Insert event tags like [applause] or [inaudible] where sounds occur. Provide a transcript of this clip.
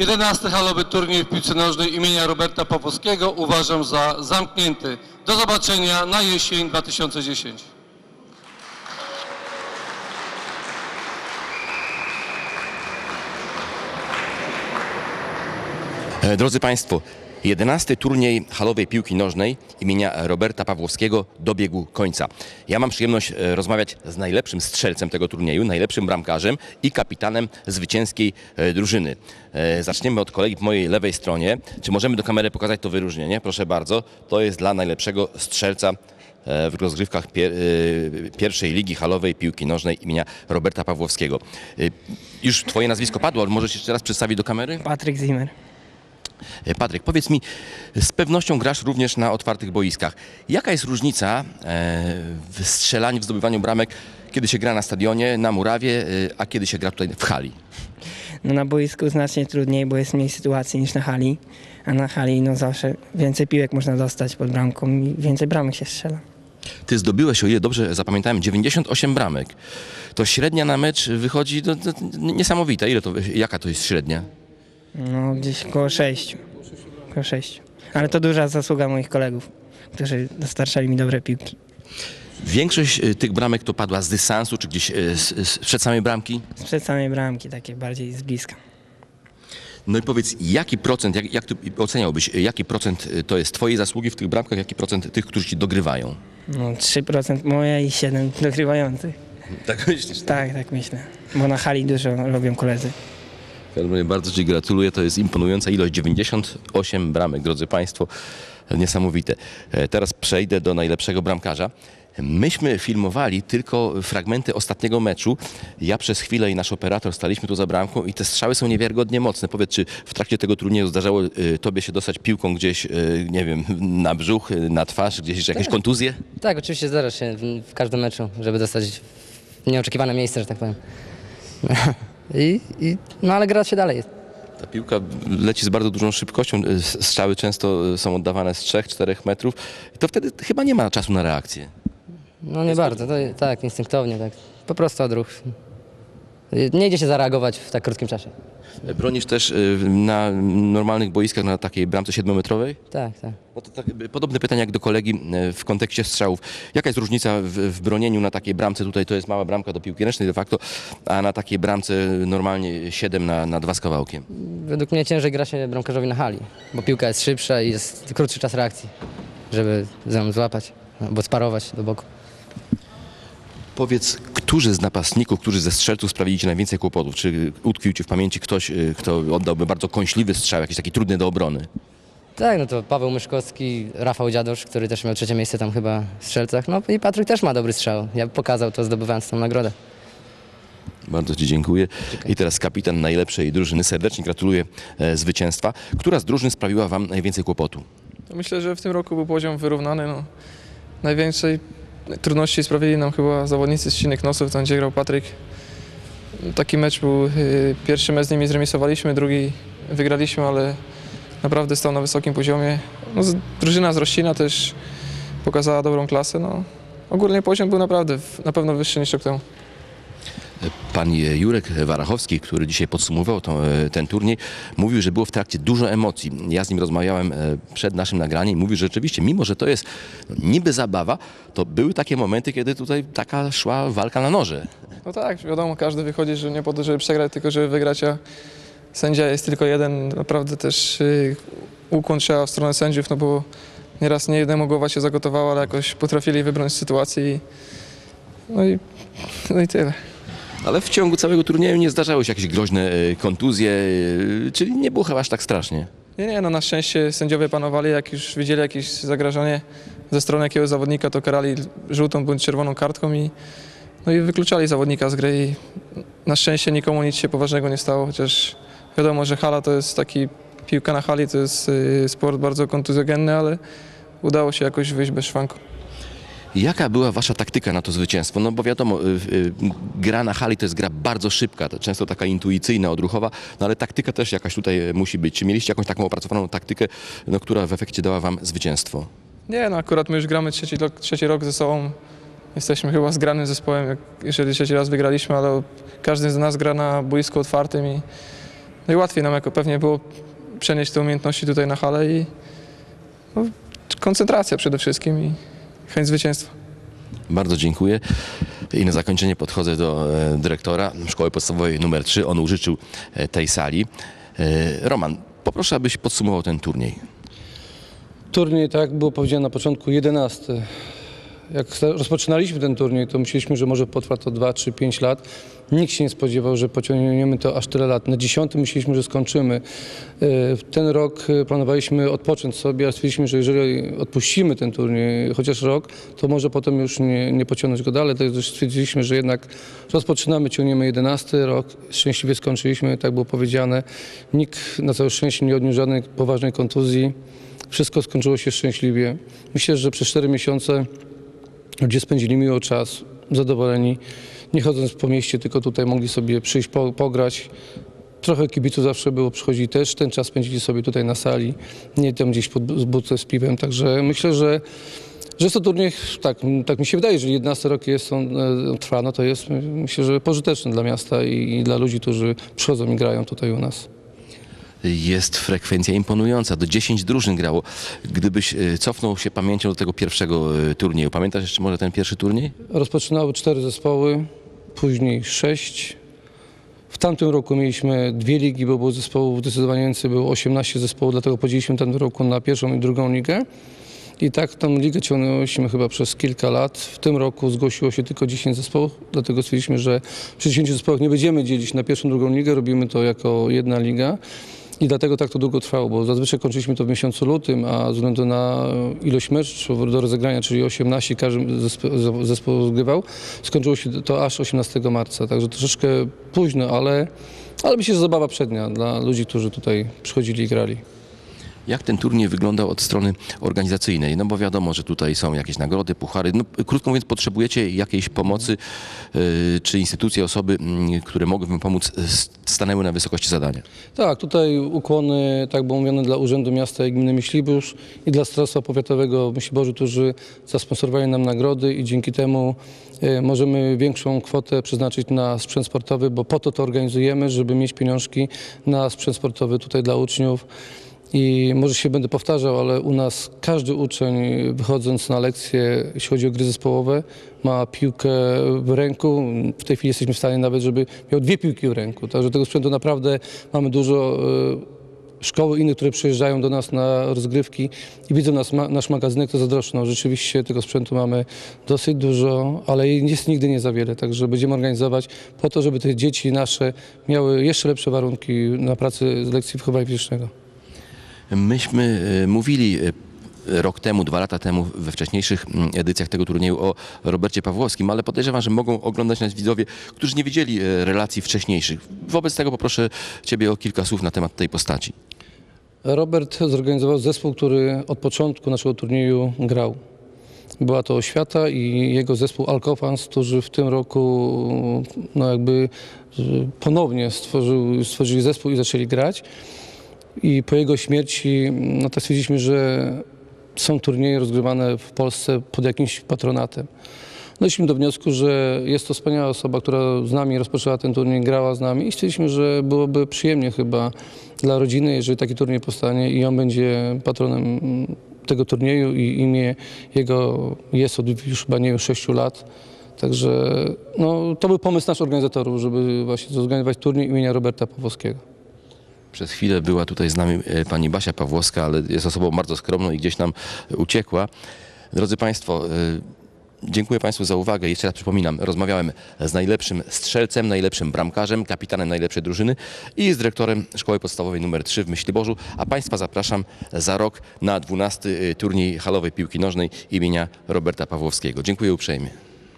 11 halowy turniej w piłce nożnej imienia Roberta Pawłowskiego uważam za zamknięty. Do zobaczenia na jesień 2010. E, Drodzy Państwo, 11 turniej halowej piłki nożnej imienia Roberta Pawłowskiego dobiegł końca. Ja mam przyjemność e, rozmawiać z najlepszym strzelcem tego turnieju, najlepszym bramkarzem i kapitanem zwycięskiej e, drużyny. E, Zaczniemy od kolegi po mojej lewej stronie. Czy możemy do kamery pokazać to wyróżnienie? Proszę bardzo. To jest dla najlepszego strzelca w rozgrywkach pier- pierwszej ligi halowej piłki nożnej imienia Roberta Pawłowskiego. Już Twoje nazwisko padło, możesz jeszcze raz przedstawić do kamery? Patryk Zimmer. E, Patryk, powiedz mi, z pewnością grasz również na otwartych boiskach. Jaka jest różnica e, w strzelaniu, w zdobywaniu bramek, kiedy się gra na stadionie, na murawie, e, a kiedy się gra tutaj w hali? No na boisku znacznie trudniej, bo jest mniej sytuacji niż na hali, a na hali no zawsze więcej piłek można dostać pod bramką i więcej bramek się strzela. Ty zdobyłeś, o ile dobrze zapamiętałem, 98 bramek. To średnia na mecz wychodzi do, do, niesamowita. Ile to, jaka to jest średnia? No gdzieś koło sześciu. Koło sześciu. Ale to duża zasługa moich kolegów, którzy dostarczali mi dobre piłki. Większość e, tych bramek to padła z dystansu, czy gdzieś e, z, z, przed samej bramki? Sprzed samej bramki, takie bardziej z bliska. No i powiedz, jaki procent, jak, jak ty oceniałbyś, jaki procent e, to jest twojej zasługi w tych bramkach, jaki procent tych, którzy ci dogrywają? No 3% moje i 7 [laughs] dogrywających. Tak myślisz? Tak, tak myślę. Bo na hali dużo robią koledzy. Bardzo Ci gratuluję, to jest imponująca ilość, 98 bramek, drodzy Państwo, niesamowite. E, Teraz przejdę do najlepszego bramkarza. Myśmy filmowali tylko fragmenty ostatniego meczu. Ja przez chwilę i nasz operator staliśmy tu za bramką i te strzały są niewiarygodnie mocne. Powiedz, czy w trakcie tego turnieju zdarzało e, Tobie się dostać piłką gdzieś, e, nie wiem, na brzuch, na twarz, gdzieś jakieś kontuzje? Tak, oczywiście zdarza się w, każdym meczu, żeby dostać nieoczekiwane miejsce, że tak powiem. [laughs] I, i, no ale gra się dalej. Ta piłka leci z bardzo dużą szybkością. e, Strzały często e, są oddawane z 3-4 metrów. To wtedy chyba nie ma czasu na reakcję. No nie bardzo, to, tak, instynktownie, tak. Po prostu odruch. Nie idzie się zareagować w tak krótkim czasie. Bronisz też y, na normalnych boiskach, na takiej bramce 7-metrowej? Tak, tak. No to tak, y, podobne pytanie jak do kolegi y, w kontekście strzałów. Jaka jest różnica w, w bronieniu na takiej bramce? Tutaj to jest mała bramka do piłki ręcznej de facto, a na takiej bramce normalnie 7 na, na 2 z kawałkiem. Według mnie ciężej gra się bramkarzowi na hali, bo piłka jest szybsza i jest krótszy czas reakcji, żeby ją złapać albo sparować do boku. Powiedz, którzy z napastników, którzy ze strzelców sprawili Ci najwięcej kłopotów? Czy utkwił Ci w pamięci ktoś, y, kto oddałby bardzo kąśliwy strzał, jakiś taki trudny do obrony? Tak, no to Paweł Myszkowski, Rafał Dziadosz, który też miał trzecie miejsce tam chyba w strzelcach. No i Patryk też ma dobry strzał. Ja pokazał to zdobywając tą nagrodę. Bardzo Ci dziękuję. I teraz kapitan najlepszej drużyny. Serdecznie gratuluję e, zwycięstwa. Która z drużyn sprawiła Wam najwięcej kłopotu? Myślę, że w tym roku był poziom wyrównany. No. Największej trudności sprawili nam chyba zawodnicy z Cinek Nosów, tam gdzie grał Patryk. Taki mecz był, y, pierwszy mecz z nimi zremisowaliśmy, drugi wygraliśmy, ale naprawdę stał na wysokim poziomie. No, drużyna z Rościna też pokazała dobrą klasę. No. Ogólnie poziom był naprawdę na pewno wyższy niż rok temu. Pan Jurek Warachowski, który dzisiaj podsumował tą, e, ten turniej, mówił, że było w trakcie dużo emocji. Ja z nim rozmawiałem e, przed naszym nagraniem i mówił, że rzeczywiście, mimo że to jest niby zabawa, to były takie momenty, kiedy tutaj taka szła walka na noże. No tak, wiadomo, każdy wychodzi, że nie po to, żeby przegrać, tylko żeby wygrać, a sędzia jest tylko jeden. Naprawdę też y, ukłon trzeba w stronę sędziów, no bo nieraz nie jednemu głowa się zagotowała, ale jakoś potrafili wybrać sytuacji. i- No i, no i tyle. Ale w ciągu całego turnieju nie zdarzały się jakieś groźne e, kontuzje, e, czyli nie było chyba aż tak strasznie. Nie, nie, no na szczęście sędziowie panowali, jak już widzieli jakieś zagrożenie ze strony jakiegoś zawodnika, to karali żółtą bądź czerwoną kartką i, no i wykluczali zawodnika z gry i na szczęście nikomu nic się poważnego nie stało, chociaż wiadomo, że hala to jest taki, piłka na hali to jest y, sport bardzo kontuzjogenny, ale udało się jakoś wyjść bez szwanku. Jaka była wasza taktyka na to zwycięstwo? No bo wiadomo, y, y, gra na hali to jest gra bardzo szybka, to często taka intuicyjna, odruchowa, no ale taktyka też jakaś tutaj e, musi być. Czy mieliście jakąś taką opracowaną taktykę, no, która w efekcie dała wam zwycięstwo? Nie, no akurat my już gramy trzeci trzeci rok ze sobą. Jesteśmy chyba zgranym zespołem, jeżeli trzeci raz wygraliśmy, ale każdy z nas gra na boisku otwartym i No i łatwiej nam jako pewnie było przenieść te umiejętności tutaj na halę i no, koncentracja przede wszystkim i chęć zwycięstwa. Bardzo dziękuję. I na zakończenie podchodzę do e, dyrektora Szkoły Podstawowej nr 3. On użyczył e, tej sali. E, Roman, poproszę, abyś podsumował ten turniej. Turniej, tak jak było powiedziane na początku, 11. Jak rozpoczynaliśmy ten turniej, to myśleliśmy, że może potrwa to 2, 3, 5 lat. Nikt się nie spodziewał, że pociągniemy to aż tyle lat. Na 10 myśleliśmy, że skończymy. W ten rok e, planowaliśmy odpocząć sobie, a stwierdziliśmy, że jeżeli odpuścimy ten turniej chociaż rok, to może potem już nie, nie pociągnąć go dalej. Także stwierdziliśmy, że jednak rozpoczynamy, ciągniemy 11 rok. Szczęśliwie skończyliśmy, tak było powiedziane. Nikt na całe szczęście nie odniósł żadnej poważnej kontuzji. Wszystko skończyło się szczęśliwie. Myślę, że przez 4 miesiące ludzie spędzili miło czas, zadowoleni, nie chodząc po mieście, tylko tutaj mogli sobie przyjść, po, pograć. Trochę kibiców zawsze było, przychodzili też, ten czas spędzili sobie tutaj na sali, nie tam gdzieś pod budce z piwem, także myślę, że że jest to turniej, tak, tak mi się wydaje, że 11 rok jest on, trwa, no to jest myślę, że pożyteczny dla miasta i, i dla ludzi, którzy przychodzą i grają tutaj u nas. Jest frekwencja imponująca. Do 10 drużyn grało. Gdybyś e, cofnął się pamięcią do tego pierwszego e, turnieju. Pamiętasz jeszcze może ten pierwszy turniej? Rozpoczynały cztery zespoły, później sześć. W tamtym roku mieliśmy dwie ligi, bo było zespołów zdecydowanie więcej, było 18 zespołów, dlatego podzieliliśmy ten roku na pierwszą i drugą ligę. I tak tą ligę ciągnęliśmy chyba przez kilka lat. W tym roku zgłosiło się tylko 10 zespołów, dlatego stwierdziliśmy, że przy 10 zespołach nie będziemy dzielić na pierwszą, drugą ligę, robimy to jako jedna liga. I dlatego tak to długo trwało, bo zazwyczaj kończyliśmy to w miesiącu lutym, a ze względu na ilość meczów do rozegrania, czyli 18, każdy zespół zgrywał, skończyło się to aż 18 marca. Także troszeczkę późno, ale, ale myślę, że zabawa przednia dla ludzi, którzy tutaj przychodzili i grali. Jak ten turniej wyglądał od strony organizacyjnej? No bo wiadomo, że tutaj są jakieś nagrody, puchary. No, krótko mówiąc, potrzebujecie jakiejś pomocy, e, czy instytucje, osoby, mm, które mogłyby pomóc, s- stanęły na wysokości zadania? Tak, tutaj ukłony, tak było mówione, dla Urzędu Miasta i Gminy Myślibórz i dla Starostwa Powiatowego Myśliborzy, którzy zasponsorowali nam nagrody i dzięki temu e, możemy większą kwotę przeznaczyć na sprzęt sportowy, bo po to to organizujemy, żeby mieć pieniążki na sprzęt sportowy tutaj dla uczniów. I może się będę powtarzał, ale u nas każdy uczeń wychodząc na lekcje, jeśli chodzi o gry zespołowe, ma piłkę w ręku. W tej chwili jesteśmy w stanie nawet, żeby miał dwie piłki w ręku. Także tego sprzętu naprawdę mamy dużo. e, Szkoły inne, które przyjeżdżają do nas na rozgrywki i widzą nas, ma, nasz magazynek, to zazdroszczą. Rzeczywiście tego sprzętu mamy dosyć dużo, ale jest nigdy nie za wiele. Także będziemy organizować po to, żeby te dzieci nasze miały jeszcze lepsze warunki na pracę z lekcji wychowania fizycznego. Myśmy e, mówili e, rok temu, dwa lata temu, we wcześniejszych mm, edycjach tego turnieju o Robercie Pawłowskim, ale podejrzewam, że mogą oglądać nas widzowie, którzy nie widzieli e, relacji wcześniejszych. Wobec tego poproszę Ciebie o kilka słów na temat tej postaci. Robert zorganizował zespół, który od początku naszego turnieju grał. Była to Oświata i jego zespół Alkofans, którzy w tym roku no jakby y, ponownie stworzyli zespół i zaczęli grać. I po jego śmierci no to stwierdziliśmy, że są turnieje rozgrywane w Polsce pod jakimś patronatem. Doszliśmy do wniosku, że jest to wspaniała osoba, która z nami rozpoczęła ten turniej, grała z nami i stwierdziliśmy, że byłoby przyjemnie chyba dla rodziny, jeżeli taki turniej powstanie i on będzie patronem tego turnieju i imię jego jest od już chyba nie wiem 6 lat. Także no, to był pomysł naszych organizatorów, żeby właśnie zorganizować turniej imienia Roberta Pawłowskiego. Przez chwilę była tutaj z nami e, pani Basia Pawłowska, ale jest osobą bardzo skromną i gdzieś nam uciekła. Drodzy Państwo, e, dziękuję Państwu za uwagę. Jeszcze raz przypominam, rozmawiałem z najlepszym strzelcem, najlepszym bramkarzem, kapitanem najlepszej drużyny i z dyrektorem Szkoły Podstawowej nr 3 w Myśliborzu, a Państwa zapraszam za rok na 12 turniej halowej piłki nożnej imienia Roberta Pawłowskiego. Dziękuję uprzejmie.